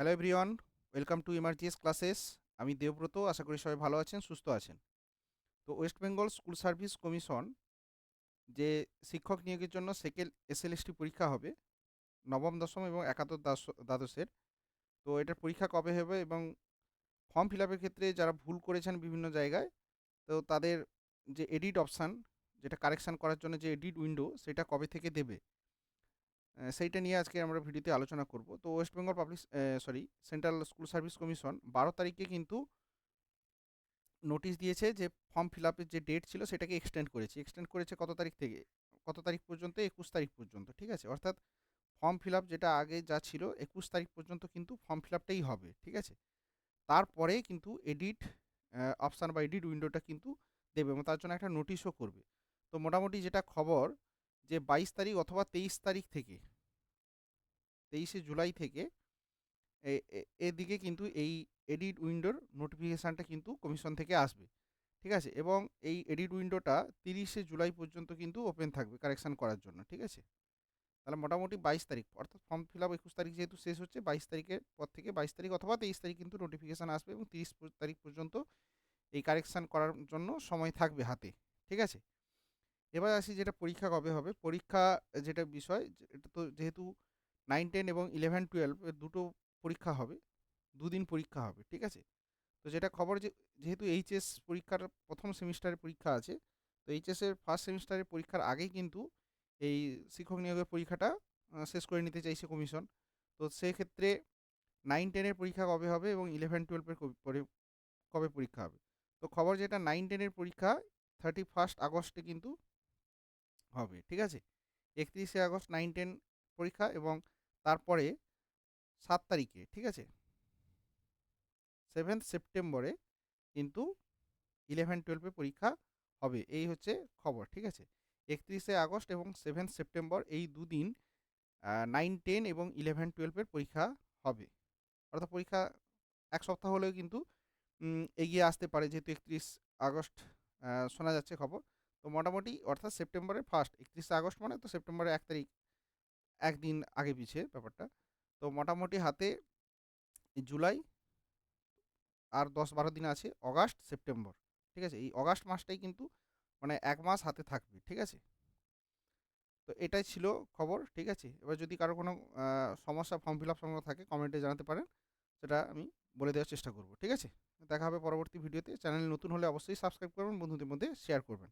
Hello everyone welcome to এমার্জিএস classes আমি দেবব্রত, আশা করি সবাই ভালো আছেন, সুস্থ আছেন। তো West Bengal School Service Commission যে শিক্ষক নিয়োগের জন্য সেকেন্ড এসএলএসটি পরীক্ষা হবে, নবম, দশম এবং একাদশ দ্বাদশ- দ্বাদশের। তো এটার পরীক্ষা কবে হবে এবং ফর্ম ফিল আপের ক্ষেত্রে যারা ভুল করেছেন বিভিন্ন জায়গায়, তো তাদের যে এডিট অপশান যেটা কারেকশান করার জন্য যে এডিট উইন্ডো সেটা কবে থেকে দেবে? সেইটা নিয়ে আজকে আমরা ভিডিওতে আলোচনা করব। তো West Bengal Public sorry Central School Service Commission বারো তারিখে কিন্তু নোটিশ দিয়েছে যে ফর্ম ফিল আপের যে ডেট ছিল সেটাকে এক্সটেন্ড করেছে। এক্সটেন্ড করেছে কত তারিখ থেকে? কত তারিখ পর্যন্ত? একুশ তারিখ পর্যন্ত, ঠিক আছে? অর্থাৎ ফর্ম ফিল আপ যেটা আগে যা ছিল, একুশ তারিখ পর্যন্ত কিন্তু ফর্ম ফিল আপটাই হবে, ঠিক আছে? তারপরে কিন্তু এডিট অপশান বা এডিট উইন্ডোটা কিন্তু দেবে এবং তার জন্য একটা নোটিশও করবে। তো মোটামুটি যেটা খবর যে বাইশ তারিখ অথবা তেইশ তারিখ থেকে, তেইশে জুলাই থেকে এদিকে কিন্তু এই এডিট উইন্ডোর নোটিফিকেশানটা কিন্তু কমিশন থেকে আসবে। ঠিক আছে? এবং এই এডিট উইন্ডোটা তিরিশে জুলাই পর্যন্ত কিন্তু ওপেন থাকবে কারেকশান করার জন্য। ঠিক আছে? তাহলে মোটামুটি বাইশ তারিখ অর্থাৎ ফর্ম ফিল আপ একুশ তারিখ যেহেতু শেষ হচ্ছে, বাইশ তারিখের পর থেকে বাইশ তারিখ অথবা তেইশ তারিখ কিন্তু নোটিফিকেশান আসবে এবং তিরিশ তারিখ পর্যন্ত এই কারেকশান করার জন্য সময় থাকবে হাতে। ঠিক আছে? এবার আসি যেটা পরীক্ষা কবে হবে? পরীক্ষা, যেটা বিষয় এটা তো যেহেতু নাইন টেন এবং ইলেভেন টুয়েলভ দুটো পরীক্ষা হবে, দুদিন পরীক্ষা হবে, ঠিক আছে? তো যেটা খবর যে, যেহেতু এইচএস পরীক্ষার প্রথম সেমিস্টারের পরীক্ষা আছে, তো এইচএসের ফার্স্ট সেমিস্টারের পরীক্ষার আগেই কিন্তু এই শিক্ষক নিয়োগের পরীক্ষাটা শেষ করে নিতে চাইছে কমিশন তো সেক্ষেত্রে নাইন টেনের পরীক্ষা কবে হবে এবং ইলেভেন টুয়েলভের কবে পরীক্ষা হবে? তো খবর যেটা নাইন টেনের পরীক্ষা থার্টি ফার্স্ট আগস্টে কিন্তু হবে, ঠিক আছে? একত্রিশে আগস্ট নাইন টেন পরীক্ষা এবং তারপরে সাত তারিখে, ঠিক আছে? সেভেন্থ সেপ্টেম্বরে কিন্তু ইলেভেন টুয়েলভে পরীক্ষা হবে, এই হচ্ছে খবর, ঠিক আছে? একত্রিশে আগস্ট এবং সেভেন্থ সেপ্টেম্বর এই দুদিন নাইন টেন এবং ইলেভেন টুয়েলভের পরীক্ষা হবে। অর্থাৎ পরীক্ষা এক সপ্তাহ হলেও কিন্তু এগিয়ে আসতে পারে, যেহেতু একত্রিশ আগস্ট শোনা যাচ্ছে খবর। তো মোটামুটি অর্থাৎ সেপ্টেম্বরের ফার্স্ট একত্রিশে আগস্ট মানে তো সেপ্টেম্বরের এক তারিখ, একদিন আগে পিছিয়ে ব্যাপারটা। তো মোটামুটি হাতে জুলাই আর দশ বারো দিন আছে, অগাস্ট, সেপ্টেম্বর, ঠিক আছে? এই অগাস্ট মাসটাই কিন্তু মানে এক মাস হাতে থাকবে, ঠিক আছে? তো এটাই ছিল খবর, ঠিক আছে? এবার যদি কারও কোনো সমস্যা ফর্ম ফিল আপ সমস্যা থাকে কমেন্টে জানাতে পারেন, সেটা আমি বলে দেওয়ার চেষ্টা করব, ঠিক আছে? দেখা হবে পরবর্তী ভিডিওতে চ্যানেল নতুন হলে অবশ্যই সাবস্ক্রাইব করবেন বন্ধুদের মধ্যে শেয়ার করবেন।